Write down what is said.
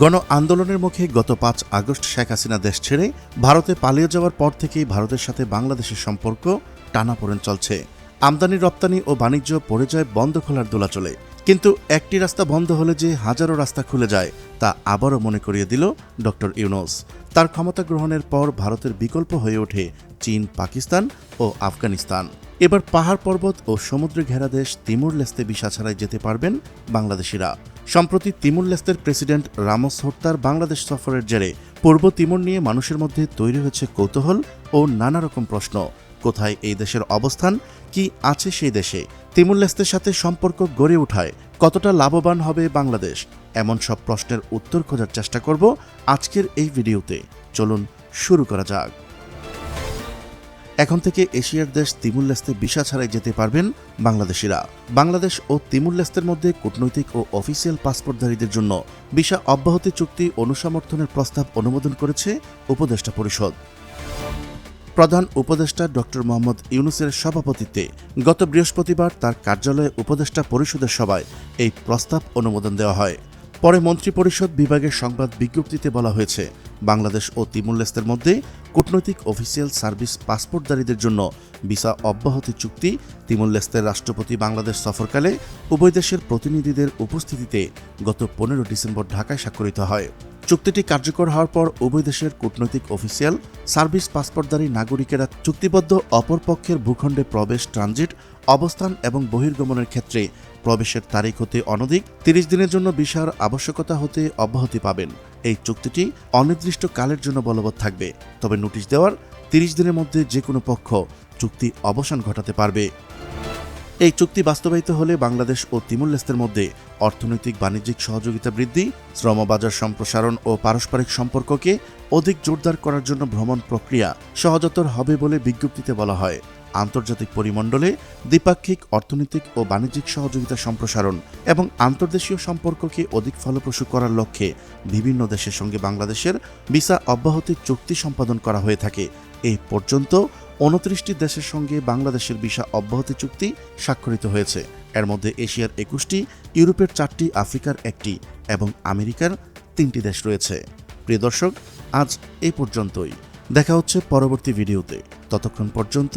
গণ আন্দোলনের মুখে গত পাঁচ আগস্ট শেখ হাসিনা দেশ ছেড়ে ভারতে পালিয়ে যাওয়ার পর থেকেই ভারতের সাথে বাংলাদেশের সম্পর্ক টানাপোড়েন চলছে। আমদানি, রপ্তানি ও বাণিজ্য পড়ে যায় বন্ধ খোলার দোলাচলে। কিন্তু একটি রাস্তা বন্ধ হলে যে হাজারো রাস্তা খুলে যায়, তা আবারও মনে করিয়ে দিল ডক্টর ইউনুস। তার ক্ষমতা গ্রহণের পর ভারতের বিকল্প হয়ে ওঠে চীন, পাকিস্তান ও আফগানিস্তান। এবার পাহাড় পর্বত ও সমুদ্রে ঘেরা দেশ তিমুর লেস্তে ভিসা ছাড়াই যেতে পারবেন বাংলাদেশিরা। সম্প্রতি তিমুর লেস্তের প্রেসিডেন্ট রামোস হত্যার বাংলাদেশ সফরের জেরে পূর্ব তিমুর নিয়ে মানুষের মধ্যে তৈরি হয়েছে কৌতূহল ও নানা রকম প্রশ্ন। কোথায় এই দেশের অবস্থান? কি আছে সেই দেশে? তিমুর লেস্তের সাথে সম্পর্ক গড়ে ওঠায় কতটা লাভবান হবে বাংলাদেশ? এমন সব প্রশ্নের উত্তর খোঁজার চেষ্টা করব আজকের এই ভিডিওতে। চলুন শুরু করা যাক। এখন থেকে এশিয়ার দেশ তিমুরলেস্তে ভিসা ছাড়াই যেতে পারবেন বাংলাদেশিরা। বাংলাদেশ ও তিমুরলেস্তের মধ্যে কূটনৈতিক ও অফিসিয়াল পাসপোর্টধারীদের জন্য ভিসা অব্যাহতি চুক্তি অনুসমর্থনের প্রস্তাব অনুমোদন করেছে উপদেষ্টা পরিষদ। প্রধান উপদেষ্টা ডক্টর মোহাম্মদ ইউনুসের সভাপতিত্বে গত বৃহস্পতিবার তার কার্যালয়ে উপদেষ্টা পরিষদের সভায় এই প্রস্তাব অনুমোদন দেওয়া হয়। পরে মন্ত্রিপরিষদ বিভাগের সংবাদ বিজ্ঞপ্তিতে বলা হয়েছে, বাংলাদেশ ও তিমুরলেস্তের মধ্যে কূটনৈতিক অফিসিয়াল সার্ভিস পাসপোর্টধারীদের জন্য ভিসা অব্যাহতি চুক্তি তিমুরলেস্তের রাষ্ট্রপতি বাংলাদেশ সফরকালে উভয় দেশের প্রতিনিধিদের উপস্থিতিতে গত পনেরো ডিসেম্বর ঢাকায় স্বাক্ষরিত হয়। চুক্তিটি কার্যকর হওয়ার পর উভয় দেশের কূটনৈতিক অফিসিয়াল সার্ভিস পাসপোর্টধারী নাগরিকেরা চুক্তিবদ্ধ অপর পক্ষের ভূখণ্ডে প্রবেশ, ট্রানজিট, অবস্থান এবং বহির্গমনের ক্ষেত্রে প্রবেশের তারিখ হতে অনধিক তিরিশ দিনের জন্য ভিসার আবশ্যকতা হতে অব্যাহতি পাবেন। এই চুক্তিটি অনির্দিষ্ট কালের জন্য বলবৎ থাকবে, তবে নোটিশ দেওয়ার তিরিশ দিনের মধ্যে যে কোনো পক্ষ চুক্তি অবসান ঘটাতে পারবে। এই চুক্তি বাস্তবায়িত হলে বাংলাদেশ ও তিমুরলেস্তের মধ্যে অর্থনৈতিক বাণিজ্যিক সহযোগিতা বৃদ্ধি, শ্রমবাজার সম্প্রসারণ ও পারস্পরিক সম্পর্ককে অধিক জোরদার করার জন্য ভ্রমণ প্রক্রিয়া সহজতর হবে বলে বিজ্ঞপ্তিতে বলা হয়। আন্তর্জাতিক পরিমণ্ডলে দ্বিপাক্ষিক অর্থনৈতিক ও বাণিজ্যিক সহযোগিতা সম্প্রসারণ এবং আন্তর্দেশীয় সম্পর্ককে অধিক ফলপ্রসূ করার লক্ষ্যে বিভিন্ন দেশের সঙ্গে বাংলাদেশের ভিসা অব্যাহতি চুক্তি সম্পাদন করা হয়ে থাকে। এই পর্যন্ত উনত্রিশটি দেশের সঙ্গে বাংলাদেশের ভিসা অব্যাহতি চুক্তি স্বাক্ষরিত হয়েছে। এর মধ্যে এশিয়ার একুশটি, ইউরোপের চারটি, আফ্রিকার একটি এবং আমেরিকার তিনটি দেশ রয়েছে। প্রিয় দর্শক, আজ এই পর্যন্তই। দেখা হচ্ছে পরবর্তী ভিডিওতে। ততক্ষণ পর্যন্ত